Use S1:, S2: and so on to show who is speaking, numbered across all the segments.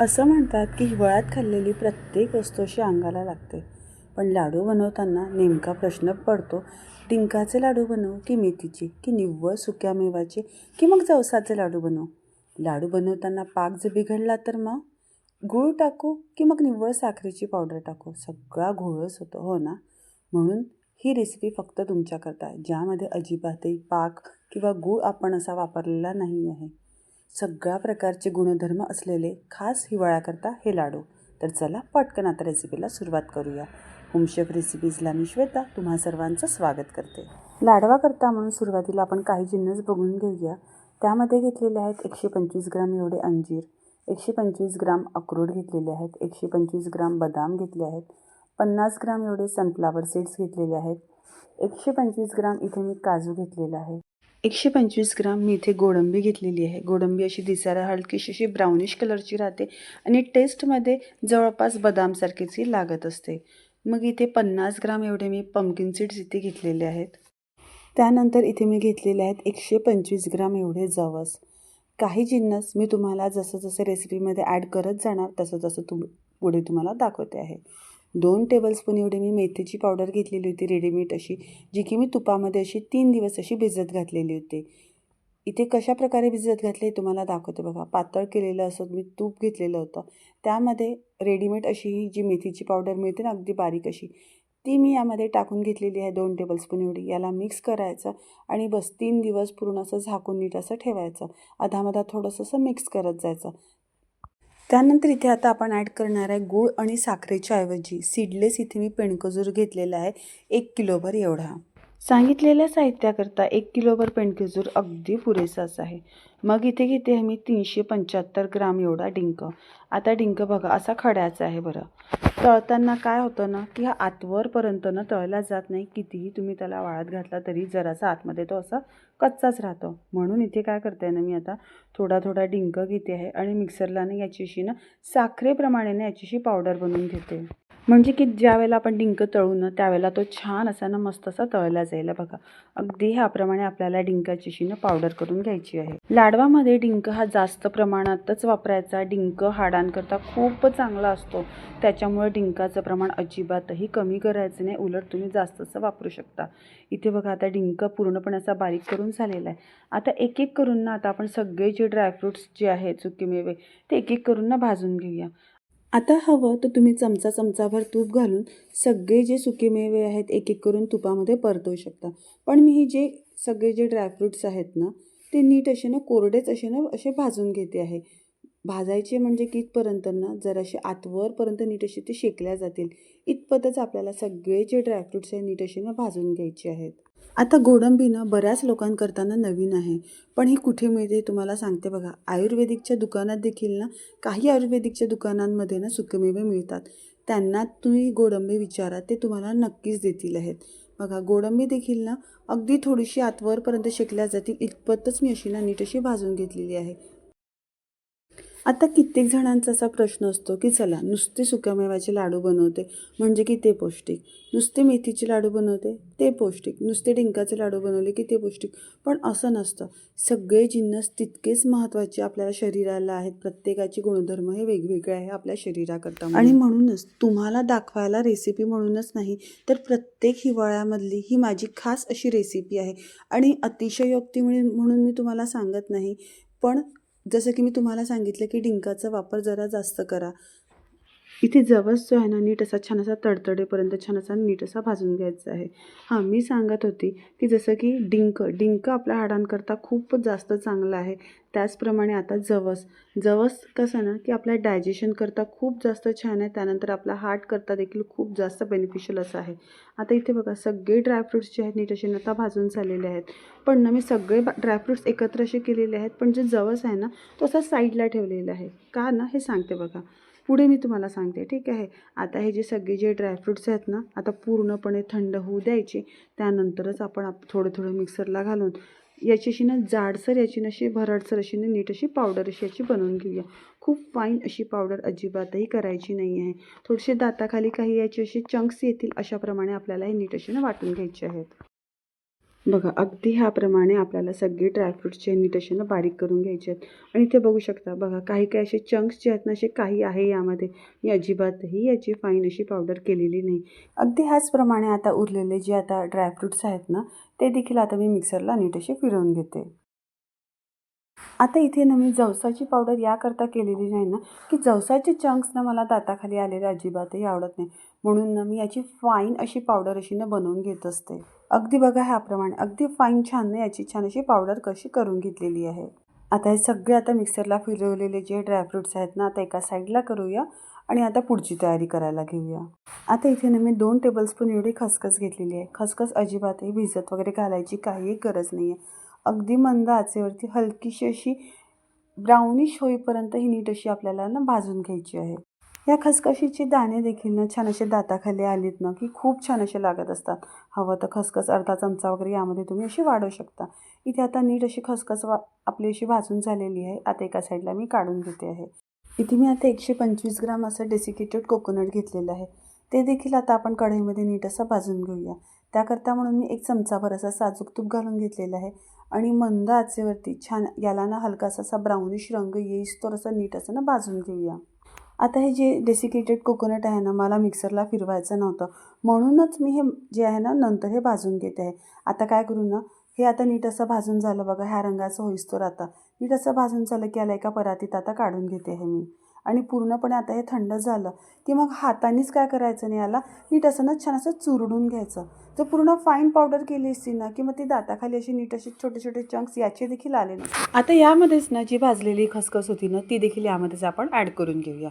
S1: असं म्हणतात की हिवाळ्यात खाल्लेली प्रत्येक वस्तू अशी अंगाला लागते. पण लाडू बनवताना नेमका प्रश्न पडतो डिंकाचे लाडू बनवू की मेथीचे की निव्वळ सुक्या मेवाचे की मग जवसाचे लाडू बनवू? लाडू बनवताना पाक जर बिघडला तर मग? गूळ टाकू की मग निव्वळ साखरेची पावडर टाकू? सगळा घोळच होतो हो ना? म्हणून ही रेसिपी फक्त तुमच्याकरता आहे ज्यामध्ये अजिबातही पाक किंवा गूळ आपण असा वापरलेला नाही आहे. सगळ्या प्रकारचे गुणधर्म असलेले खास हिवाळ्याकरता हे लाडू. तर चला पटकन आता रेसिपीला सुरुवात करूया. होमशेफ रेसिपीजला मी श्वेता तुम्हा सर्वांचं स्वागत करते. लाडवाकरता म्हणून सुरुवातीला आपण काही जिन्नस बघून घेऊया. त्यामध्ये घेतलेले आहेत एकशे पंचवीस ग्राम एवढे अंजीर एकशे पंचवीस ग्राम अक्रोड घेतलेले आहेत एकशे पंचवीस ग्राम बदाम घेतले आहेत पन्नास ग्राम एवढे सनफ्लावर सीड्स घेतलेले आहेत एकशे पंचवीस ग्राम इथे मी काजू घेतलेला आहे. एकशे पंचवीस ग्राम मी इथे गोडंबी घेतलेली आहे. गोडंबी अशी दिसायला हलकीशी अशी ब्राउनिश कलरची राहते आणि टेस्टमध्ये जवळपास बदामसारखीच ही लागत असते. मग इथे पन्नास ग्राम एवढे मी पम्किन सीड्स इथे घेतलेले आहेत. त्यानंतर इथे मी घेतलेले आहेत एकशे पंचवीस ग्राम एवढे जवस. काही जिन्नस मी तुम्हाला जसं जसं रेसिपीमध्ये ॲड करत जाणार तसं तसं तुम पुढे तुम्हाला दाखवते आहे. दोन टेबलस्पून एवढी मी मेथीची पावडर घेतलेली होती रेडीमेड अशी जी की मी तुपामध्ये अशी तीन दिवस अशी भिजत घातलेली होती. इथे कशा प्रकारे भिजत घातले हे तुम्हाला दाखवते बघा. पातळ केलेलं असं मी तूप घेतलेलं होतं. त्यामध्ये रेडीमेड अशी ही जी मेथीची पावडर मिळते ना अगदी बारीक अशी ती मी यामध्ये टाकून घेतलेली आहे दोन टेबलस्पून एवढी. याला मिक्स करायचं आणि बस तीन दिवस पूर्ण असं झाकून नीट असं ठेवायचं. अधामधा थोडंसं असं मिक्स करत जायचं. त्यानंतर इथे आता आपण ॲड करणार आहे गूळ आणि साखरेच्या ऐवजी सीडलेस इथे मी पेणकजूर घेतलेला आहे एक किलोभर एवढा. सांगितलेल्या साहित्याकरता एक किलोभर पेणकजूर अगदी पुरेसाच आहे. मग इथे घेते आहे? मी तीनशे पंच्याहत्तर ग्राम एवढा डिंक. आता डिंक बघा असा खड्याचा आहे बरं. तळताना काय होतं ना की हा आतवरपर्यंत ना तळला जात नाही. कितीही तुम्ही त्याला वाळत घातला तरी जरासा आतमध्ये तो असा कच्चाच राहतो. म्हणून इथे काय करते ना मी आता थोडा थोडा डिंक घेते आहे आणि मिक्सरला ना याच्याशी ना साखरेप्रमाणे ना याच्याशी पावडर बनवून घेते. म्हणजे की ज्या वेळेला आपण डिंक तळू ना त्यावेळेला तो छान असा ना मस्त असा तळला जाईल बघा. अगदी ह्याप्रमाणे आपल्याला डिंकाची शिनं पावडर करून घ्यायची आहे. लाडवामध्ये डिंक हा जास्त प्रमाणातच वापरायचा. डिंक हाडांकरता खूप चांगला असतो. त्याच्यामुळे डिंकाचं प्रमाण अजिबातही कमी करायचं नाही. उलट तुम्ही जास्तच वापरू शकता. इथे बघा आता डिंक पूर्णपणे असा बारीक करून झालेला आहे. आता एक एक करून ना आता आपण सगळे जे ड्रायफ्रूट्स जे आहेत चुकीमेवे ते एक एक करून ना भाजून घेऊया. आता हवं तर तुम्ही चमचा चमचाभर तूप घालून सगळे जे सुकेमेवे आहेत एक एक करून तुपामध्ये परतवू शकता. पण मी हे जे सगळे जे ड्रायफ्रूट्स आहेत ना ते नीट असे ना कोरडेच असे ना असे भाजून घेते आहे. भाजायचे म्हणजे कितपर्यंत ना जर असे आतवरपर्यंत नीट असे ते शेकल्या जातील. इतपतच आपल्याला सगळे जे ड्रायफ्रूट्स आहे नीट असे ना भाजून घ्यायचे आहेत. आता गोडंबी ना बऱ्याच लोकांकरताना नवीन आहे. पण ही कुठे मिळते तुम्हाला सांगते बघा. आयुर्वेदिकच्या दुकानात देखील ना काही आयुर्वेदिकच्या दुकानांमध्ये ना सुकेमेवे मिळतात. त्यांना तुम्ही गोडंबी विचारा ते तुम्हाला नक्कीच देतील आहेत. बघा गोडंबी देखील ना अगदी थोडीशी आतवरपर्यंत शेकल्या जातील. इतपतच मी अशी ना नीट अशी भाजून घेतलेली आहे. आता कित्येक जणांचा असा प्रश्न असतो की चला नुसते सुक्यामेव्याचे लाडू बनवते म्हणजे की ते पौष्टिक. नुसते मेथीचे लाडू बनवते ते पौष्टिक. नुसते डिंकाचे लाडू बनवले की ते पौष्टिक. पण असं नसतं. सगळे जिन्नस तितकेच महत्त्वाचे आपल्याला शरीराला आहेत. प्रत्येकाचे गुणधर्म हे वेगवेगळे आहे आपल्या शरीराकरता. आणि म्हणूनच तुम्हाला दाखवायला रेसिपी म्हणूनच नाही तर प्रत्येक हिवाळ्यामधली ही माझी खास अशी रेसिपी आहे. आणि अतिशयोक्ती म्हणून मी तुम्हाला सांगत नाही पण जसं की मी तुम्हाला सांगितलं की डिंकाचा वापर जरा जास्त करा. इथे जवस जो आहे ना नीट असा छान असा तडतडेपर्यंत छान असा नीट असा भाजून घ्यायचा आहे. हां मी सांगत होती की जसं की डिंक डिंक आपल्या हाडांकरता खूप जास्त चांगलं आहे. त्याचप्रमाणे आता जवस. जवस कसं ना की आपल्या डायजेशनकरता खूप जास्त छान आहे. त्यानंतर आपला हार्टकरता देखील खूप जास्त बेनिफिशियल असं आहे. आता इथे बघा सगळे ड्रायफ्रूट्स जे आहेत नीट असे आता भाजून झालेले आहेत. पण ना मी सगळे ड्रायफ्रूट्स एकत्र असे केलेले आहेत पण जे जवस आहे ना तो असा साईडला ठेवलेला आहे. का ना हे सांगते बघा. पुढे मी तुम्हाला सांगते ठीक आहे? आता हे जे सगळे जे ड्रायफ्रुट्स आहेत ना आता पूर्णपणे थंड होऊ द्यायचे त्यानंतरच आपण आप थोडं थोडं मिक्सरला घालून याच्याशी ना जाडसर याची ना अशी भरडसर अशी ना नीट अशी पावडर अशी याची बनवून घेऊया. खूप फाईन अशी पावडर अजिबातही करायची नाही आहे. थोडेसे दाताखाली काही याचे असे चंक्स येतील अशाप्रमाणे आपल्याला हे नीट अशी ना वाटून घ्यायचे आहेत. बघा अगदी ह्याप्रमाणे आपल्याला सगळे ड्रायफ्रूट्सचे नीट असे ना बारीक करून घ्यायचे आहेत. आणि इथे बघू शकता बघा काही काही असे चंक्स जे आहेत ना असे काही आहे यामध्ये. मी अजिबातही याची फाईन अशी पावडर केलेली नाही. अगदी ह्याचप्रमाणे आता उरलेले जे आता ड्रायफ्रूट्स आहेत ना ते देखील आता मी मिक्सरला नीट असे फिरवून घेते. आता इथे ना मी जवसाची पावडर याकरता केलेली नाही ना की जवसाचे चंक्स ना मला दाताखाली आलेले अजिबातही आवडत नाही. म्हणून ना मी याची फाईन अशी पावडर अशी ना बनवून घेत असते. अगदी बघा ह्याप्रमाणे अगदी फाईन छान याची छान अशी पावडर कशी करून घेतलेली आहे. आता हे सगळे आता मिक्सरला फिरवलेले जे ड्रायफ्रुट्स आहेत ना आता एका साईडला करूया आणि आता पुढची तयारी करायला घेऊया. आता इथे ना मी दोन टेबलस्पून एवढी खसखस घेतलेली आहे. खसखस अजिबातही भिजत वगैरे घालायची काहीही गरज नाही आहे अगदी मंद आचेवरती हलकीशी अशी ब्राउनिश होईपर्यंत ही नीट अशी आपल्याला ना भाजून घ्यायची आहे. या खसखशीची दाणे देखील ना छान असे दाताखाली आलीत ना की खूप छान असे लागत असतात. हवं तर खसखस अर्धा चमचा वगैरे यामध्ये तुम्ही अशी वाढवू शकता. इथे आता नीट अशी खसखस वा आपली अशी भाजून झालेली आहे. आता एका साईडला मी काढून घेते आहे. इथे मी आता एकशे पंचवीस ग्राम असं डेसिकेटेड कोकोनट घेतलेलं आहे. ते देखील आता आपण कढईमध्ये नीट असं भाजून घेऊया. त्याकरता म्हणून मी एक चमचाभर असा साजूक तूप घालून घेतलेलं आहे. आणि मंद आचेवरती छान याला ना हलकासा असा ब्राउनिश रंग येईस तर असं नीट असं ना भाजून घेऊया. आता हे जे डेसिकेटेड कोकोनट आहे ना मला मिक्सरला फिरवायचं नव्हतं. म्हणूनच मी हे जे आहे ना नंतर हे भाजून घेते आहे. आता काय करू ना हे आता नीट असं भाजून झालं बघा ह्या रंगाचं होईस्तोर आता. नीट असं भाजून झालं की याला एका परातीत आता काढून घेते आहे मी. आणि पूर्णपणे आता हे थंड झालं की मग हातानेच काय करायचं नाही याला? नीट असं ना छान असं चुरडून घ्यायचं. जर पूर्ण फाईन पावडर केली असती ना की मग ती दाताखाली अशी नीट असे छोटे छोटे चंक्स याचे देखील आले ना आता यामध्येच ना जी भाजलेली खसखस होती ना ती देखील यामध्येच आपण ॲड करून घेऊया.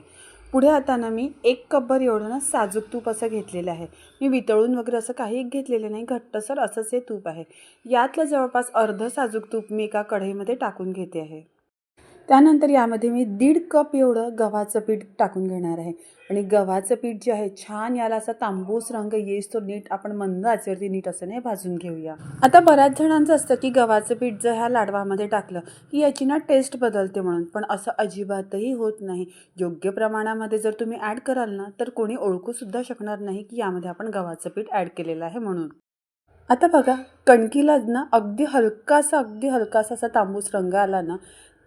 S1: पुढे आता ना मी एक कपभर एवढं ना साजूक तूप असं घेतलेलं आहे. मी वितळून वगैरे असं काही घेतलेलं नाही घट्टसर असंच हे तूप आहे. यातलं जवळपास अर्ध साजूक तूप मी एका कढईमध्ये टाकून घेते आहे. त्यानंतर यामध्ये मी दीड कप एवढं गव्हाचं पीठ टाकून घेणार आहे. आणि गव्हाचं पीठ जे आहे छान याला असा तांबूस रंग येईस तो नीट आपण मंद आचेवरती नीट असं नाही भाजून घेऊया. आता बऱ्याच जणांचं असतं की गव्हाचं पीठ जर ह्या लाडवामध्ये टाकलं की याची ना टेस्ट बदलते म्हणून. पण असं अजिबातही होत नाही. योग्य प्रमाणामध्ये जर तुम्ही ॲड कराल ना तर कोणी ओळखूसुद्धा शकणार नाही की यामध्ये आपण गव्हाचं पीठ ॲड केलेलं आहे म्हणून. आता बघा कणकीला ना अगदी हलकासा अगदी हलकासा असा तांबूस रंग आला ना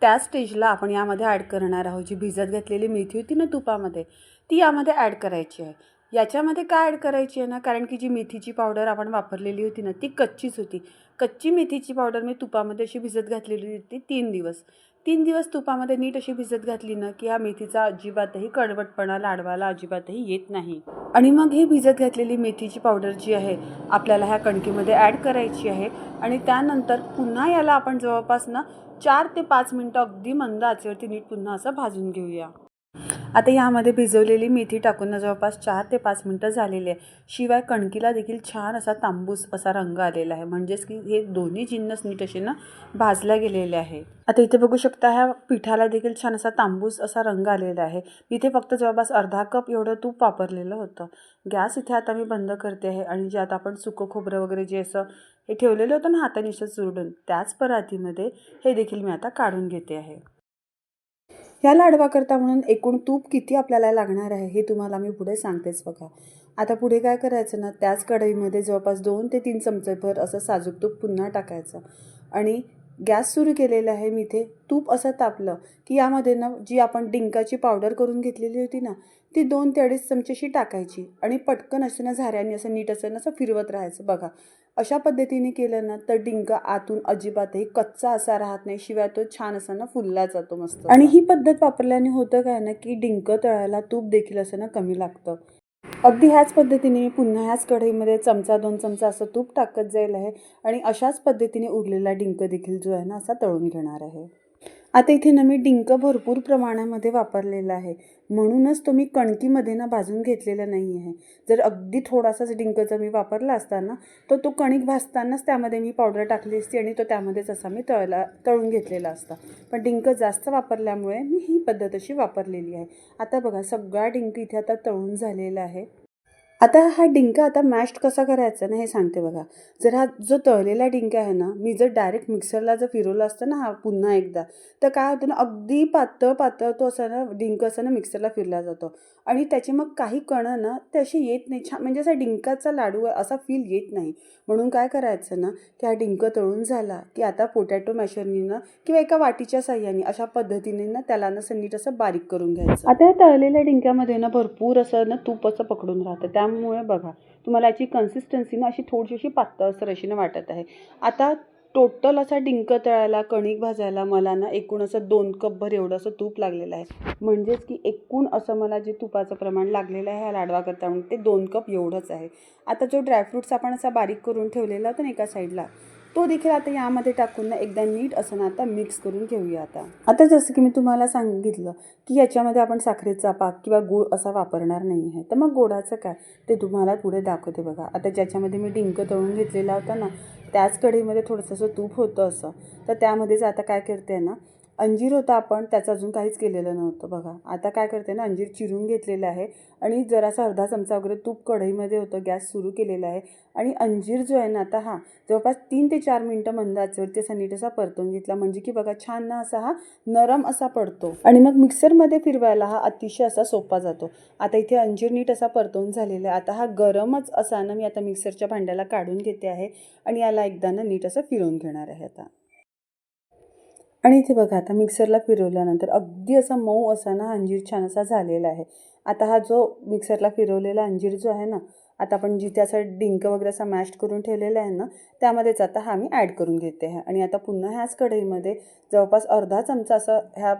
S1: त्या स्टेजला आपण यामध्ये ॲड करणार आहोत. जी भिजत घातलेली मेथी होती ना तुपामध्ये ती यामध्ये ॲड करायची आहे. याच्यामध्ये काय ॲड करायची आहे ना? कारण की जी मेथीची पावडर आपण वापरलेली होती ना ती कच्चीच होती. कच्ची मेथीची पावडर मी तुपामध्ये अशी भिजत घातलेली होती तीन दिवस. तीन दिवस तुपामध्ये नीट अशी भिजत घातली ना की हा मेथीचा अजिबातही कडवटपणा लाडवाला अजिबातही येत नाही. आणि मग ही भिजत घातलेली मेथीची पावडर जी आहे आपल्याला ह्या कणकीमध्ये ॲड करायची आहे. आणि त्यानंतर पुन्हा याला आपण जवळपास ना चार ते पाच मिनटं अगदी मंद आचेवरती नीट पुन्हा असं भाजून घेऊया. आता यामध्ये भिजवलेली मेथी टाकून जवळपास चार ते पाच मिनटं झालेली आहे. शिवाय कणकीला देखील छान असा तांबूस असा रंग आलेला आहे. म्हणजेच की हे दोन्ही जिन्नस नीट असे ना भाजल्या गेलेले आहे. आता इथे बघू शकता ह्या पिठाला देखील छान असा तांबूस असा रंग आलेला आहे. इथे फक्त जवळपास अर्धा कप एवढं तूप वापरलेलं होतं. गॅस इथे आता मी बंद करते आहे आणि जे आता आपण सुकं खोबरं वगैरे जे असं हे ठेवलेलं होतं ना हातानिशा चुरडून. त्याच परातीमध्ये हे देखील मी आता काढून घेते आहे. ह्या लाडवाकरता म्हणून एकूण तूप किती आपल्याला लागणार आहे हे तुम्हाला मी पुढे सांगतेच बघा. आता पुढे काय करायचं ना त्याच कढईमध्ये जवळपास दोन ते तीन चमचेभर असं साजूक तूप पुन्हा टाकायचं. आणि गॅस सुरू केलेला आहे मी इथे तूप असं तापलं की यामध्ये ना जी आपण डिंकाची पावडर करून घेतलेली होती ना ती दोन ते अडीच चमचेशी टाकायची आणि पटकन असं ना झाऱ्याने असं नीट असं ना असं फिरवत राहायचं. बघा अशा पद्धतीने केलं ना तर डिंक आतून अजिबातही कच्चा असा राहत नाही. शिवाय तो छान असा ना फुलला जातो मस्त. आणि ही. पद्धत वापरल्याने होतं काय ना की डिंक तळायला तूप देखील असं ना कमी लागतं. अगदी ह्याच पद्धतीने मी पुन्हा ह्याच कढईमध्ये चमचा दोन चमचा असं तूप टाकत जाईल आहे आणि अशाच पद्धतीने उरलेला डिंक देखील जो आहे ना असा तळून घेणार आहे. आता इथे ना मी डिंक भरपूर प्रमाणामध्ये वापरलेला आहे. म्हणूनच तो मी कणकीमध्ये ना भाजून घेतलेला नाही आहे जर अगदी थोडासाच डिंकचा मी वापरला असता ना तर तो कणिक भाजतानाच त्यामध्ये मी पावडर टाकली असती आणि तो त्यामध्येच असा मी तळला तळून घेतलेला असता. पण डिंक जास्त वापरल्यामुळे मी ही पद्धत अशी वापरलेली आहे. आता बघा सगळा डिंक इथे आता तळून झालेला आहे. आता हा डिंका आता मॅश्ड कसा करायचा ना हे सांगते बघा. जर हा जो तळलेला डिंका आहे ना मी जर डायरेक्ट मिक्सरला जर फिरवला असतं ना हा पुन्हा एकदा तर काय होतं ना अगदी पातळ पातळ तो असा ना डिंक असा ना मिक्सरला फिरला जातो. आणि त्याचे मग काही कणं ना ते असे येत नाही. छान म्हणजे असा डिंकाचा लाडू आहे असा फील येत नाही. म्हणून काय करायचं ना की हा डिंक तळून झाला की आता पोटॅटो मॅशरनी ना किंवा एका वाटीच्या साह्याने अशा पद्धतीने ना त्याला ना असं नीट असं बारीक करून घ्यायचं. आता या तळलेल्या डिंक्यामध्ये ना भरपूर असं ना तूप असं पकडून राहतं. त्या त्यामुळे बघा तुम्हाला याची कन्सिस्टन्सी ना अशी थोडीशी अशी पातळ अशी ना वाटत आहे. आता टोटल असा डिंक तळायला कणिक भाजायला मला ना एकूण असं दोन कपभर एवढं असं तूप लागलेलं आहे. म्हणजेच की एकूण असं मला जे तुपाचं प्रमाण लागलेलं आहे ह्या लाडवा करता म्हणून ते दोन कप एवढंच आहे. आता जो ड्रायफ्रूट्स आपण असा बारीक करून ठेवलेला होता ना एका साईडला तो देखील आता यामध्ये टाकून ना एकदा नीट असं ना आता मिक्स करून घेऊया आता. आता जसं की मी तुम्हाला सांगितलं की याच्यामध्ये आपण साखरेचा पाक किंवा गूळ असा वापरणार नाही आहे. तर मग गोडाचं काय? ते तुम्हाला पुढे दाखवते बघा. आता ज्याच्यामध्ये मी डिंक तळून घेतलेला होता ना त्याच कढईमध्ये थोडंसं असं तूप होतं असं. तर त्यामध्येच आता काय करते ना अंजीर होता आपण त्याचं अजून काहीच केलेलं नव्हतं बघा. आता काय करते ना अंजीर चिरून घेतलेलं आहे आणि जरासा अर्धा चमचा वगैरे तूप कढईमध्ये होतं गॅस सुरू केलेला आहे. आणि अंजीर जो आहे ना आता हा जवळपास तीन ते चार मिनटं मंद आचेवरती असा नीट असा परतून घेतला. म्हणजे की बघा छान ना असा हा नरम असा पडतो. आणि मग मिक्सरमध्ये फिरवायला हा अतिशय असा सोपा जातो. आता इथे अंजीर नीट असा परतवून झालेला आहे. आता हा गरमच असा ना मी आता मिक्सरच्या भांड्याला काढून घेते आहे. आणि याला एकदा ना नीट असं फिरवून घेणार आहे आता. आणि इथे बघा आता मिक्सरला फिरवल्यानंतर अगदी असा मऊ असा ना अंजीर छान असा झालेला आहे. आता हा जो मिक्सरला फिरवलेला अंजीर जो आहे ना आता आपण जिथे असं डिंक वगैरे असा मॅश करून ठेवलेला आहे ना त्यामध्येच आता हा मी ॲड करून घेते आहे. आणि आता पुन्हा ह्याच कढईमध्ये जवळपास अर्धा चमचा असं ह्या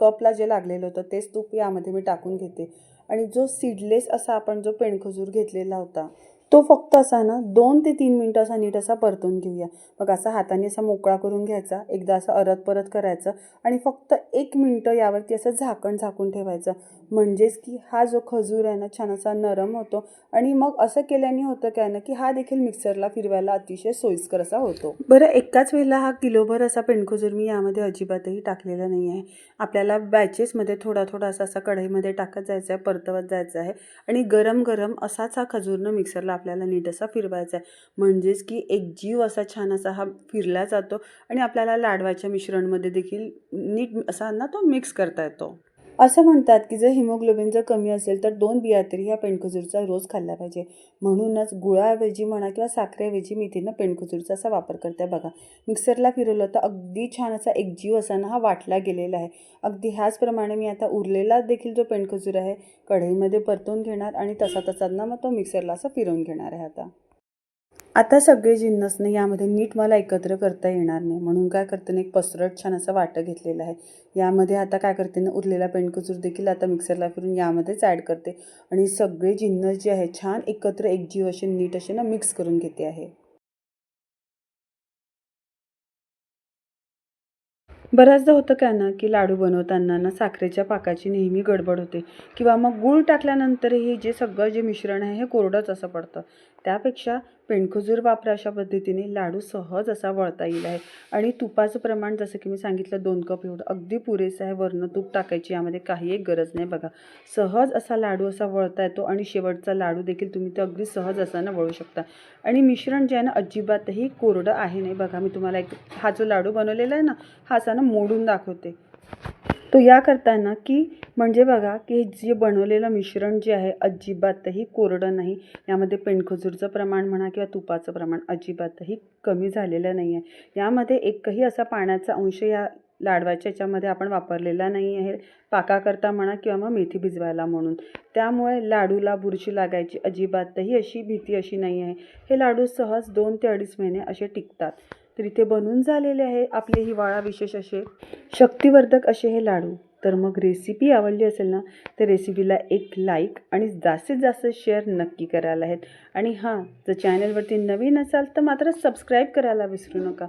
S1: कपला जे लागलेलं होतं तेच तूप यामध्ये मी टाकून घेते. आणि जो सीडलेस असा आपण जो पेणखजूर घेतलेला होता तो फक्त असा ना दोन ते तीन मिनटं असा नीट असा परतून घेऊया. मग असा हाताने असा मोकळा करून घ्यायचा एकदा असं अरत परत करायचं आणि फक्त एक मिनटं यावरती असं झाकण झाकून ठेवायचं. म्हणजेच की हा जो खजूर आहे ना छान असा नरम होतो आणि मग असं केल्याने होतं काय ना की हा देखील मिक्सरला फिरवायला अतिशय सोयीस्कर असा होतो. बरं एकाच वेळेला हा किलोभर असा पेंडखजूर मी यामध्ये अजिबातही टाकलेला नाही आहे. आपल्याला बॅचेसमध्ये थोडा थोडा असा असा कढईमध्ये टाकत जायचं आहे परतवत जायचं आहे आणि गरम गरम असाच हा खजूरनं मिक्सरला आपल्याला नीट असा फिरवायचा आहे. म्हणजेच की एक जीव असा छान असा हा फिरला जातो आणि आपल्याला लाडवाच्या मिश्रणमध्ये देखील नीट असा ना तो मिक्स करता येतो. असं म्हणतात की जर हिमोग्लोबिन जर कमी असेल तर दोन बिया तरी ह्या पेंडखजूरचा रोज खाल्ला पाहिजे. म्हणूनच गुळाऐवजी म्हणा किंवा साखरेऐवजी मी इथे ना असा वापर करते बघा. मिक्सरला फिरवलं तर अगदी छान असा एक जीव असा ना हा वाटला गेलेला आहे. अगदी ह्याचप्रमाणे मी आता उरलेला देखील जो पेंडखजूर आहे कढईमध्ये परतून घेणार आणि तसा तसा ना मग तो मिक्सरला असा फिरवून घेणार आहे आता. आता सगळे जिन्नसने यामध्ये नीट मला एकत्र करता येणार नाही. म्हणून काय करते ना एक पसरट छान असं वाटं घेतलेलं आहे. यामध्ये आता काय करते ना उरलेला पेणकचूर देखील आता मिक्सरला फिरून यामध्येच ॲड करते. आणि सगळे जिन्नस जे आहे छान एकत्र एकजीव असे नीट असे ना मिक्स करून घेते आहे. बऱ्याचदा होतं काय ना की लाडू बनवताना ना साखरेच्या पाकाची नेहमी गडबड होते. किंवा मग गूळ टाकल्यानंतरही जे सगळं जे मिश्रण आहे हे कोरडंच असं पडतं. त्यापेक्षा पेंडखुजूर वापरा अशा पद्धतीने लाडू सहज असा वळता येईल आहे. आणि तुपाचं प्रमाण जसं की मी सांगितलं दोन कप एवढं अगदी पुरेसं आहे. वरनं तूप टाकायची यामध्ये काही एक गरज नाही. बघा सहज असा लाडू असा वळता येतो आणि शेवटचा लाडू देखील तुम्ही तो अगदी सहज असा ना वळू शकता. आणि मिश्रण जे आहे ना अजिबातही कोरडं आहे नाही. बघा मी तुम्हाला एक हा जो लाडू बनवलेला आहे ना हा असा ना मोडून दाखवते. तो या करताना की म्हणजे बघा की जे बनवलेलं मिश्रण जे आहे अजिबातही कोरडं नाही. यामध्ये पेणखजूरचं प्रमाण म्हणा किंवा तुपाचं प्रमाण अजिबातही कमी झालेलं नाही आहे यामध्ये एकही असा पाण्याचा अंश या लाडवाच्या याच्यामध्ये आपण वापरलेला नाही आहे पाकाकरता म्हणा किंवा मग मेथी भिजवायला म्हणून. त्यामुळे लाडूला बुरशी लागायची अजिबातही अशी भीती अशी नाही आहे हे लाडू सहज दोन ते अडीच महिने असे टिकतात. तर इथे बनून झालेले आहे आपले हिवाळा विशेष असे. शक्तिवर्धक असे हे लाडू. तर मग रेसिपी आवडली असेल ना तर रेसिपीला एक लाईक आणि जास्तीत जास्त शेअर नक्की करायला आहेत. आणि हां जर चॅनलवरती नवीन असाल तर मात्र सबस्क्राईब करायला विसरू नका.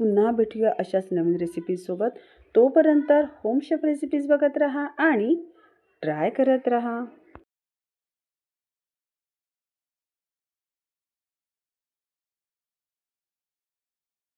S1: पुन्हा भेटूया अशाच नवीन रेसिपीजसोबत तोपर्यंत होम शेफ रेसिपीज बघत राहा आणि ट्राय करत राहा.